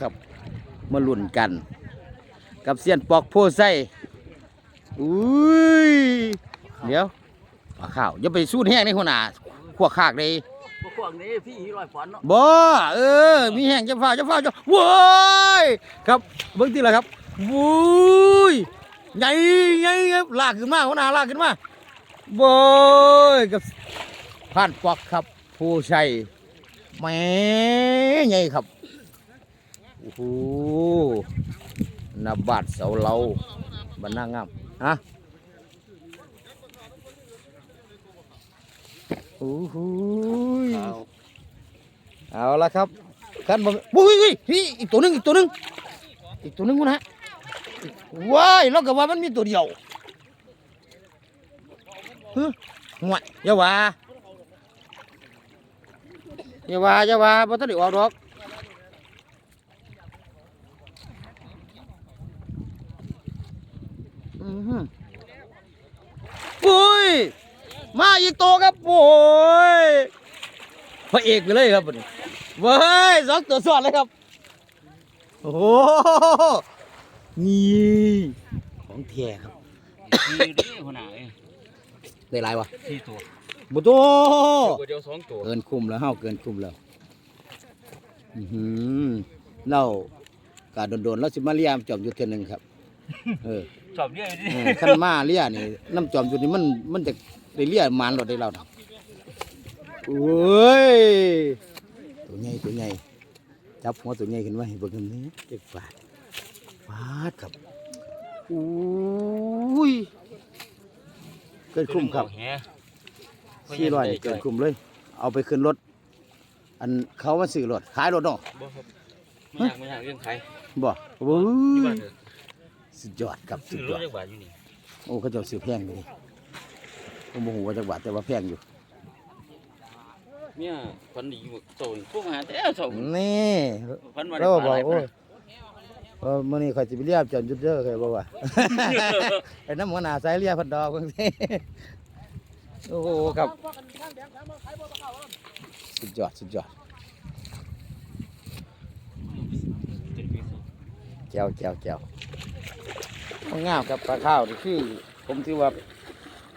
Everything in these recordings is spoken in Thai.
ครับมาลุ่นกัน กับเสียนปอกโพไส้อุ้ยเดี๋ยวปลาข้าวอย่าไปสู้แห้งในหัวหน้าขวกขากเลยพวกนี้พี่ร้อยฝันเนาะบ่เออ มีแห้งจะฟ้าจะฟ้าจะว้ายครับเบิ่งทีละครับวุ้ยใหญ่ใหญ่ครับลากขึ้นมาหัวหน้าลากขึ้นมาบ่ยกับผ่านปอกครับผู้ชัยแหม่ใหญ่ครับโอ้โหนาบาดเสาเราบันนางามฮะโอ้โหเอาละครับขั้นบนวุ้ยวุ้ยพี่อีกตัวหนึงอีกตัวหนึงอีกตัวหนึงวะนะว้ายเราก็ว่ามันมีตัวเดียวฮึห่วยอย่าว่าอย่าว่าอย่าว่าบ่ทันได้ออกดอก อือหือปุ้ย มาอีกตัวครับโอ้ยพระเอกไปเลยครับบัดนี้เว้ยสองตัวสอดเลยครับ โอ้โหนี่ของแท้ครับพี่นี่หัวหน้าเอ้ยได้หลายวะสี่ตัวบุโตตัวเดียวสองตัวเกินคุ้มแล้วเฮาเกินคุ้มแล้วอือหือเรากาโดนๆเราสิมาเลี้ยมจอมอยู่เทื่อหนึงครับ เออชอบเรียกดิเออคันมาเลี้ยนี่น้ำจอมอยู่นี่มันมันจะได้เลี้ยหมานรถได้เราน่ะโอ้ยตัวใหญ่ตัวใหญ่จับหัวตัวใหญ่ขึ้นมาให้เบิ่งกันนี้เจ็บฟาดฟาดครับอุ้ยเกินคุ้มครับแหสี่ร้อยเกินคุ้มเลย เอาไปขึ้นรถ อันเขามาซื้อรถขายรถเนาะบ่ครับไม่อยากไม่อยากเรื่องใครบ่โอ้ที่ยบ้านเด้อ สุดยอดครับสุซื้อดรยถอดจักบาทอยู่นี่โอ้เขาเจะซื้อแพงเลยผมโมโหว่าจักบาทแต่ว่าแพงอยู่เนี่ยฝันดีอยู่โตนี่พวกมาหาแต่โตนี่ฝันว่าเราได้ก็บอกปลาหลายโอ้ยเออมื้อนี้ข่อยสิไปเรียบจอนจุดเด้อข่อยบอกว่าไอ้น้ำหัวหน้าสายเรียบพันดอกจังซี่โอ้โหครับสุดยอดสุดยอดแก้วแก้วแก้ว งามครับปลาข้าวนี่คือผมถือว่า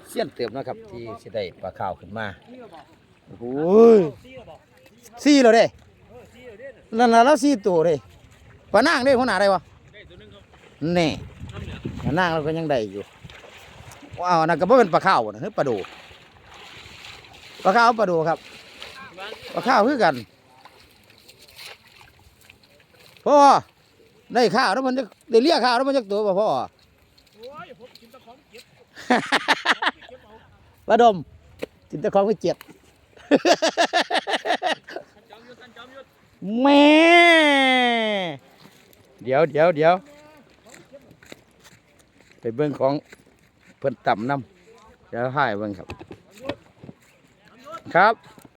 เสี้ยนเติมนะครับ ที่สิได้ปลาข้าวขึ้นมาโอ้โหสี่แล้วเด้นั่นน่ะแล้วสี่ตัวเด้ปลานางเด้หัวหน้าได้วะแน่ปลานางเราก็ยังได้อยู่ว้าวนั่นก็บ่เป็นปลาข้าวนะคือปลาโดูปลาข้าวปลาโดูครับปลาข้าวคือกันพ่อได้ข้าวแล้วมันจะได้เลี้ยข้าวแล้วมันจะตัวป่ะพ่อ ว่าดมจินตะของไม่เจ็บแม่เดี๋ยวเดี๋ยวเดี๋ยวไปเบื้องของเพื่อนต่ำน้ำเดี๋ยวให้เบื้องครับ ครับ